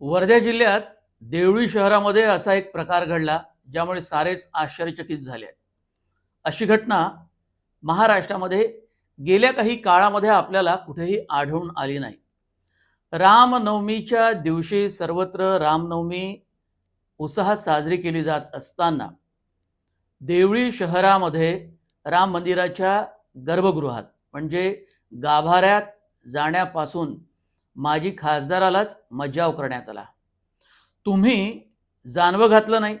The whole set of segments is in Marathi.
वर्धा जिल्ह्यात देवळी शहरामध्ये असा एक प्रकार घडला ज्यामुळे सारेच आश्चर्यचकित झाले आहेत. अशी घटना महाराष्ट्रामध्ये गेल्या काही काळामध्ये आपल्याला कुठेही आढळून आली नाही. रामनवमीच्या दिवशी सर्वत्र रामनवमी उत्साहात साजरी केली जात असताना देवळी शहरामध्ये राम मंदिराच्या गर्भगृहात म्हणजे गाभाऱ्यात जाण्यापासून माजी खासदारालाच मज्जाव करण्यात आला. तुम्ही जानवं घातलं नाही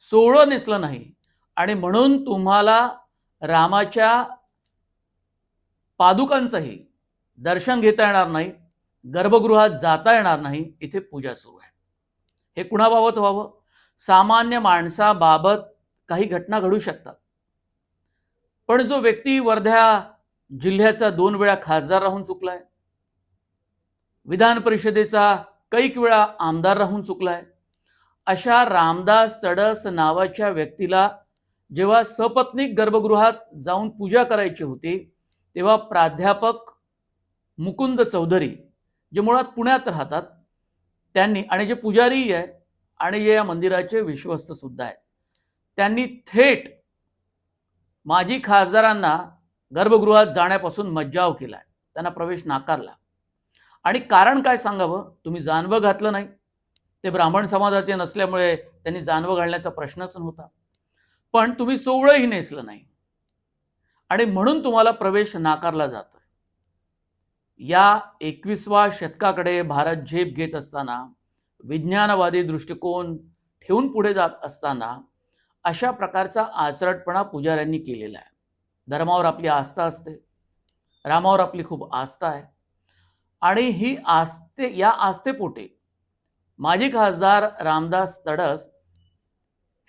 सोळं नेसलं नाही आणि म्हणून तुम्हाला रामाच्या पादुकांचंही दर्शन घेता येणार नाही गर्भगृहात जाता येणार नाही इथे पूजा सुरू आहे. हे कुणाबाबत व्हावं? सामान्य माणसाबाबत काही घटना घडू शकतात. पण जो व्यक्ती वर्ध्या जिल्ह्याचा दोन वेळा खासदार राहून चुकलाय विधान परिषदेचा कैक वेळा आमदार राहून चुकलाय. अशा रामदास तडस नावाच्या व्यक्तीला जेव्हा सपत्नीक गर्भगृहात जाऊन पूजा करायची होती तेव्हा प्राध्यापक मुकुंद चौधरी जे मुळात पुण्यात राहतात त्यांनी आणि जे पुजारी आहे आणि जे या मंदिराचे विश्वस्त सुद्धा आहेत. त्यांनी थेट माजी खासदारांना गर्भगृहात जाण्यापासून मज्जाव केला त्यांना प्रवेश नाकारला. आणि कारण काय सांगावं? तुम्ही जानवं घातलं नाही. ते ब्राह्मण समाजाचे नसल्यामुळे त्यांनी जानवं घालण्याचा प्रश्नच नव्हता. पण तुम्ही सोवळंही नेसलं नाही. आणि म्हणून तुम्हाला प्रवेश नाकारला जातोय. या एकविसवा शतकाकडे भारत झेप घेत असताना विज्ञानवादी दृष्टिकोन ठेवून पुढे जात असताना अशा प्रकारचा आचरटपणा पुजाऱ्यांनी केलेला आहे. धर्मावर आपली आस्था असते. रामावर आपली खूप आस्था आहे. आणि ही आस्ते या आस्थेपोटे माजी खासदार रामदास तडस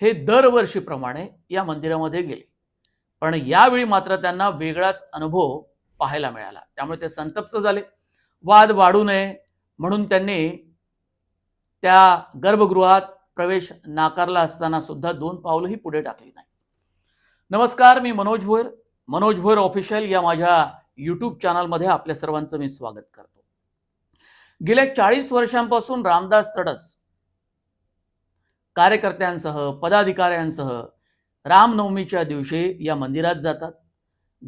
हे दरवर्षीप्रमाणे या मंदिरामध्ये गेले. पण यावेळी मात्र त्यांना वेगळाच अनुभव पाहायला मिळाला. त्यामुळे ते संतप्त झाले. वाद वाढू नये म्हणून त्यांनी त्या गर्भगृहात प्रवेश नाकारला असताना सुद्धा दोन पावलंही पुढे टाकली नाही. नमस्कार मी मनोज भोयर मनोज भोयर ऑफिशियल या माझ्या यूट्यूब चॅनलमध्ये आपल्या सर्वांचं मी स्वागत करतो. गेल्या चाळीस वर्षांपासून रामदास तडस कार्यकर्त्यांसह पदाधिकाऱ्यांसह रामनवमीच्या दिवशी या मंदिरात जातात.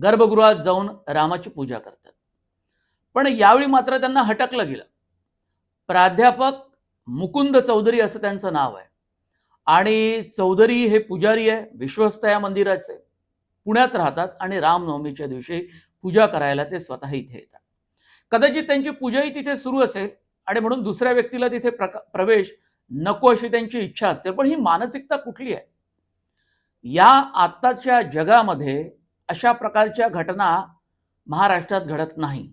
गर्भगृहात जाऊन रामाची पूजा करतात. पण यावेळी मात्र त्यांना हटकलं गेलं. प्राध्यापक मुकुंद चौधरी असं त्यांचं नाव आहे. आणि चौधरी हे पुजारी आहे विश्वस्त या मंदिराचे. पुण्यात राहतात आणि रामनवमीच्या दिवशी पूजा करायला ते स्वतः इथे येतात. कदाचित त्यांची पूजाही तिथे सुरू असेल आणि म्हणून दुसऱ्या व्यक्तीला तिथे प्रका प्रवेश नको अशी त्यांची इच्छा असते. पण ही मानसिकता कुठली आहे? या आत्ताच्या जगामध्ये अशा प्रकारच्या घटना महाराष्ट्रात घडत नाही.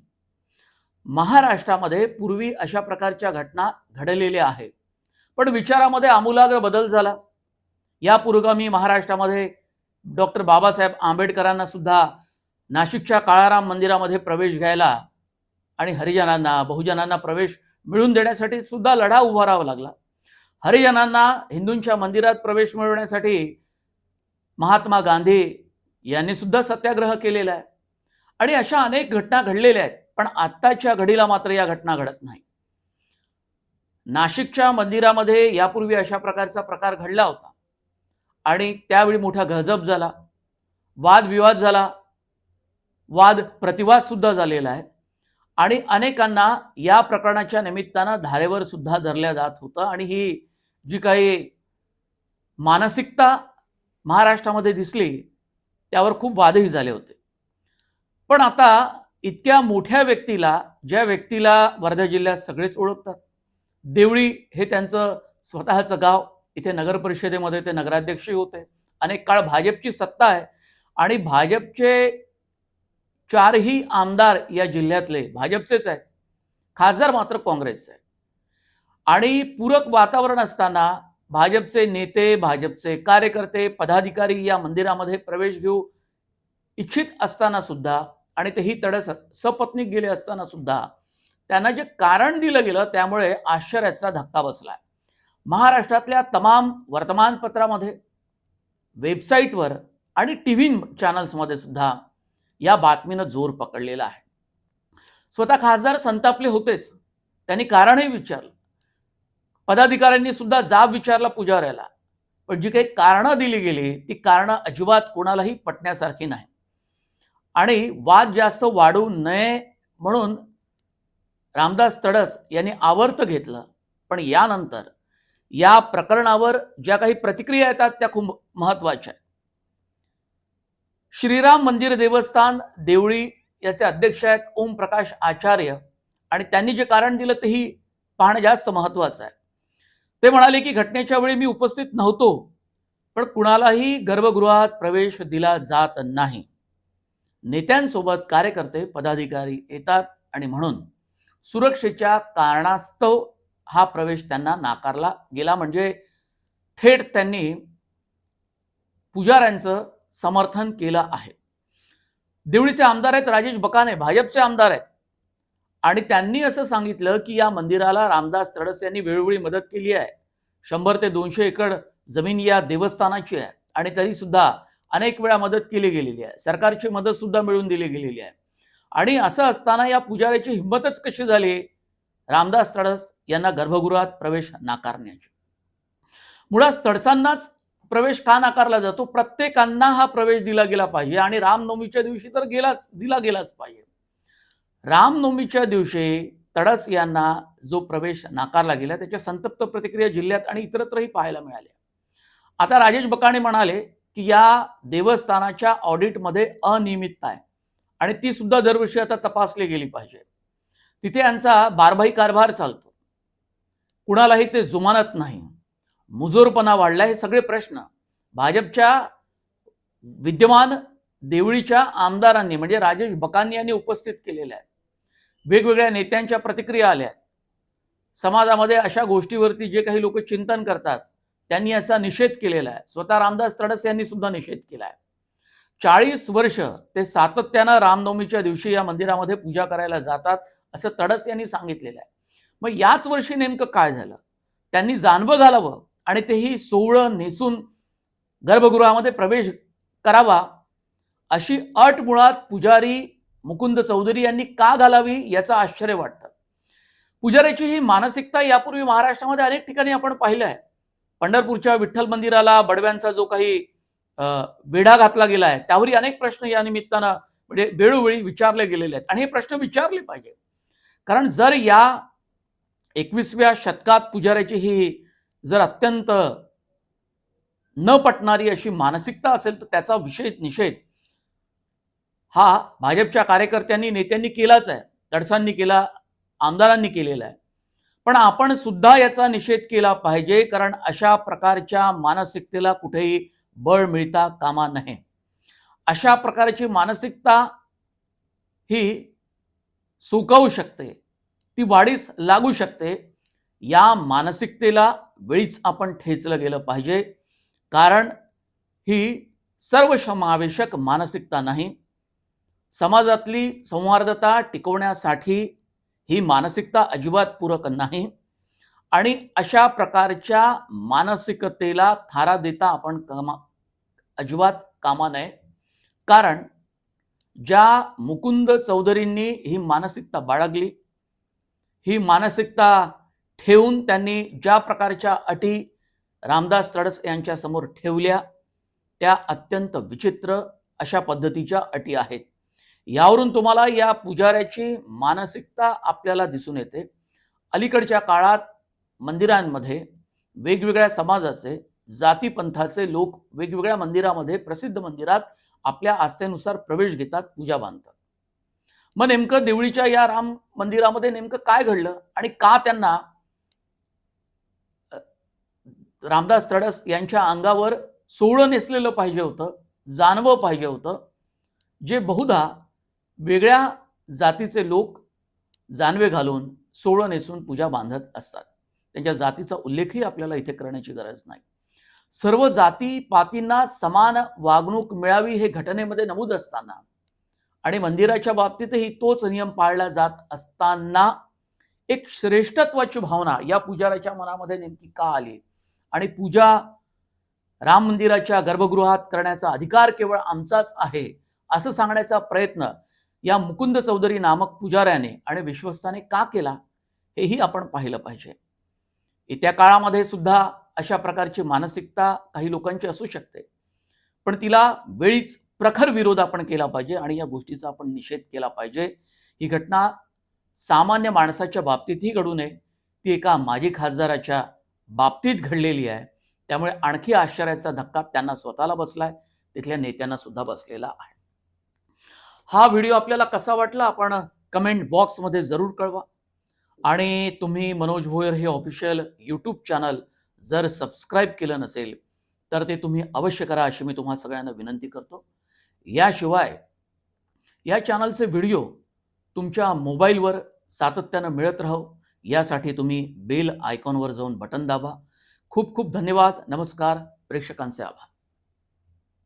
महाराष्ट्रामध्ये पूर्वी अशा प्रकारच्या घटना घडलेल्या आहेत. पण विचारामध्ये आमूलाग्र बदल झाला. या पुरोगामी महाराष्ट्रामध्ये डॉक्टर बाबासाहेब आंबेडकरांना सुद्धा नाशिकच्या काळाराम मंदिरामध्ये प्रवेश घ्यायला आणि हरिजनांना बहुजनांना प्रवेश मिळवून देण्यासाठी सुद्धा लढा उभारावा लागला. हरिजनांना हिंदूंच्या मंदिरात प्रवेश मिळवण्यासाठी महात्मा गांधी यांनी सुद्धा सत्याग्रह केलेला आहे. आणि अशा अनेक घटना घडलेल्या आहेत पण आत्ताच्या घडीला मात्र या घटना घडत नाही. नाशिकच्या मंदिरामध्ये यापूर्वी अशा प्रकारचा प्रकार घडला होता. आणि त्यावेळी मोठा गजब झाला वादविवाद झाला वाद प्रतिवाद सुद्धा झालेला आहे. आणि अनेकांना या प्रकरणाच्या निमित्तानं धारेवर सुद्धा धरल्या जात होतं. आणि ही जी काही मानसिकता महाराष्ट्रामध्ये दिसली त्यावर खूप वादही झाले होते. पण आता इतक्या मोठ्या व्यक्तीला ज्या व्यक्तीला वर्धा जिल्ह्यात सगळेच ओळखतात देवळी हे त्यांचं स्वतःचं गाव इथे नगर परिषदेमध्ये ते नगराध्यक्षही होते. अनेक काळ भाजपची सत्ता आहे. आणि भाजपचे चारही आमदार या जिल्ह्यातले भाजपचेच आहेत. खासदार मात्र काँग्रेसचे आहे आणि पूरक वातावरण असताना भाजपचे नेते भाजपचे कार्यकर्ते पदाधिकारी या मंदिरामध्ये प्रवेश घेऊ इच्छित असताना सुद्धा आणि तेही तडस सपत्नीक गेले असताना सुद्धा त्यांना जे कारण दिलं गेलं त्यामुळे आश्चर्याचा धक्का बसला आहे महाराष्ट्रातल्या तमाम वर्तमानपत्रामध्ये वेबसाईटवर आणि टी व्ही चॅनल्समध्ये सुद्धा या बातमीनं जोर पकडलेला आहे. स्वतः खासदार संतापले होतेच. त्यांनी कारणही विचारलं. पदाधिकाऱ्यांनी सुद्धा जाब विचारला पुजाऱ्याला. पण जी काही कारणं दिली गेली ती कारणं अजिबात कोणालाही पटण्यासारखी नाही. आणि वाद जास्त वाढू नये म्हणून रामदास तडस यांनी आवर्त घेतलं. पण यानंतर या प्रकरणावर ज्या काही प्रतिक्रिया येतात त्या खूप महत्त्वाच्या आहेत. श्रीराम मंदिर देवस्थान देवळी याचे अध्यक्ष आहेत ओम प्रकाश आचार्य. आणि त्यांनी जे कारण दिलं तेही पाहणं जास्त महत्वाचं आहे. ते म्हणाले की घटनेच्या वेळी मी उपस्थित नव्हतो पण कुणालाही गर्भगृहात प्रवेश दिला जात नाही. नेत्यांसोबत कार्यकर्ते पदाधिकारी येतात आणि म्हणून सुरक्षेच्या कारणास्तव हा प्रवेश त्यांना नाकारला गेला. म्हणजे थेट त्यांनी पुजाऱ्यांचं समर्थन केलं आहे. देवळीचे आमदार आहेत राजेश बकाने भाजपचे आमदार आहेत. आणि त्यांनी असं सांगितलं की या मंदिराला रामदास तडस यांनी वेळोवेळी मदत केली आहे. शंभर ते दोनशे एकर जमीन या देवस्थानाची आहे आणि तरी सुद्धा अनेक वेळा मदत केली गेलेली आहे. सरकारची मदत सुद्धा मिळवून दिली गेलेली आहे. आणि असं असताना या पुजाऱ्याची हिंमतच कशी झाली? रामदास तडस यांना गर्भगृहात प्रवेश नाकारण्याची. मुळात तडसांनाच प्रवेश का नाकारला जातो? प्रत्येकांना हा प्रवेश दिला गेला पाहिजे आणि रामनवमीच्या दिवशी तर गेलाच दिला गेलाच पाहिजे. रामनवमीच्या दिवशी तडस यांना जो प्रवेश नाकारला गेला त्याच्या संतप्त प्रतिक्रिया जिल्ह्यात आणि इतरत्रही पाहायला मिळाल्या. आता राजेश बकाणे म्हणाले की या देवस्थानाच्या ऑडिटमध्ये अनियमितता आहे आणि ती सुद्धा दरवर्षी आता तपासली गेली पाहिजे. तिथे यांचा बारभाई कारभार चालतो. कुणालाही ते जुमानत नाही. मुजोरपणा वाढला हे सगळे प्रश्न भाजपच्या विद्यमान देवळीच्या आमदारांनी म्हणजे राजेश बकानी यांनी उपस्थित केलेले आहेत. वेगवेगळ्या नेत्यांच्या प्रतिक्रिया आल्या आहेत. समाजामध्ये अशा गोष्टीवरती जे काही लोक चिंतन करतात त्यांनी याचा निषेध केलेला आहे. स्वतः रामदास तडस यांनी सुद्धा निषेध केला आहे. चाळीस वर्ष ते सातत्यानं रामनवमीच्या दिवशी या मंदिरामध्ये पूजा करायला जातात असं तडस यांनी सांगितलेलं आहे. मग याच वर्षी नेमकं काय झालं? त्यांनी जानवं घालावं. आणि तेही सोहळं नेसून गर्भगृहामध्ये प्रवेश करावा अशी अट मुळात पुजारी मुकुंद चौधरी यांनी का घालावी याचं आश्चर्य वाटतं. पुजाऱ्याची ही मानसिकता यापूर्वी महाराष्ट्रामध्ये अनेक ठिकाणी आपण पाहिलं आहे. पंढरपूरच्या विठ्ठल मंदिराला बडव्यांचा जो काही वेढा घातला गेला आहे त्यावरही अनेक प्रश्न या निमित्तानं म्हणजे वेळोवेळी विचारले गेलेले आहेत. आणि हे प्रश्न विचारले पाहिजे. कारण जर या एकवीसव्या शतकात पुजाऱ्याची ही जर अत्यंत न पटणारी अशी मानसिकता असेल तर त्याचा विषय निषेध हा भाजपच्या कार्यकर्त्यांनी नेत्यांनी केलाच आहे. तडसांनी केला आमदारांनी केलेला आहे. पण आपण सुद्धा याचा निषेध केला पाहिजे कारण अशा प्रकारच्या मानसिकतेला कुठेही बळ मिळता कामा नये. अशा प्रकारची मानसिकता ही सुकवू शकते ती वाढीस लागू शकते. या मानसिकतेला वेळीच आपण ठेचलं गेलं पाहिजे. कारण ही सर्वसमावेशक मानसिकता नाही. समाजातली सौहार्दता टिकवण्यासाठी ही मानसिकता अजिबात पूरक नाही. आणि अशा प्रकारच्या मानसिकतेला थारा देता आपण कामा अजिबात कामा नये. कारण ज्या मुकुंद चौधरींनी ही मानसिकता बाळगली ही मानसिकता ठेवून त्यांनी ज्या प्रकारच्या अटी रामदास तडस यांच्या समोर ठेवल्या त्या अत्यंत विचित्र अशा पद्धतीच्या अटी आहेत. यावरून तुम्हाला या पुजाऱ्याची मानसिकता आपल्याला दिसून येते. अलीकडच्या काळात मंदिरांमध्ये वेगवेगळ्या समाजाचे जातीपंथाचे लोक वेगवेगळ्या मंदिरामध्ये प्रसिद्ध मंदिरात आपल्या आस्थेनुसार प्रवेश घेतात पूजा बांधतात. मग नेमकं देवळीच्या या राम मंदिरामध्ये नेमकं काय घडलं आणि का त्यांना रामदास तडस यांच्या अंगावर सोळं नेसलेलं पाहिजे होतं जानवं पाहिजे होतं जे बहुधा वेगळ्या जातीचे लोक जानवे घालून सोळं नेसून पूजा बांधत असतात. त्यांच्या जातीचा उल्लेखही आपल्याला इथे करण्याची गरज नाही. सर्व जाती पातींना समान वागणूक मिळावी हे घटनेमध्ये नमूद असताना आणि मंदिराच्या बाबतीतही तोच नियम पाळला जात असताना एक श्रेष्ठत्वाची भावना या पुजाऱ्याच्या मनामध्ये नेमकी का आली? आणि पूजा राम मंदिराच्या गर्भगृहात करण्याचा अधिकार केवळ आमचाच आहे असं सांगण्याचा प्रयत्न या मुकुंद चौधरी नामक पुजाऱ्याने आणि विश्वस्ताने का केला हेही आपण पाहिलं पाहिजे. येत्या काळामध्ये सुद्धा अशा प्रकारची मानसिकता काही लोकांची असू शकते पण तिला वेळीच प्रखर विरोध आपण केला पाहिजे आणि या गोष्टीचा आपण निषेध केला पाहिजे. ही घटना सामान्य माणसाच्या बाबतीतही घडू नये ती एका माजी खासदाराच्या बाबतीत घडलेली आहे. त्यामुळे आणखी आश्चर्याचा धक्का त्यांना स्वतःला बसलाय. तिथल्या नेत्यांना सुद्धा बसलेला आहे. हा व्हिडिओ आपल्याला कसा वाटला आपण कमेंट बॉक्समध्ये जरूर कळवा. आणि तुम्ही मनोज भोयर हे ऑफिशियल यूट्यूब चॅनल जर सबस्क्राईब केलं नसेल तर ते तुम्ही अवश्य करा अशी मी तुम्हा सगळ्यांना विनंती करतो. याशिवाय या चॅनलचे व्हिडिओ तुमच्या मोबाईलवर सातत्यानं मिळत राहो. यासाठी तुम्ही बेल आयकॉनवर जाऊन बटन दाबा. खूप खूप धन्यवाद. नमस्कार. प्रेक्षकांचे आभार.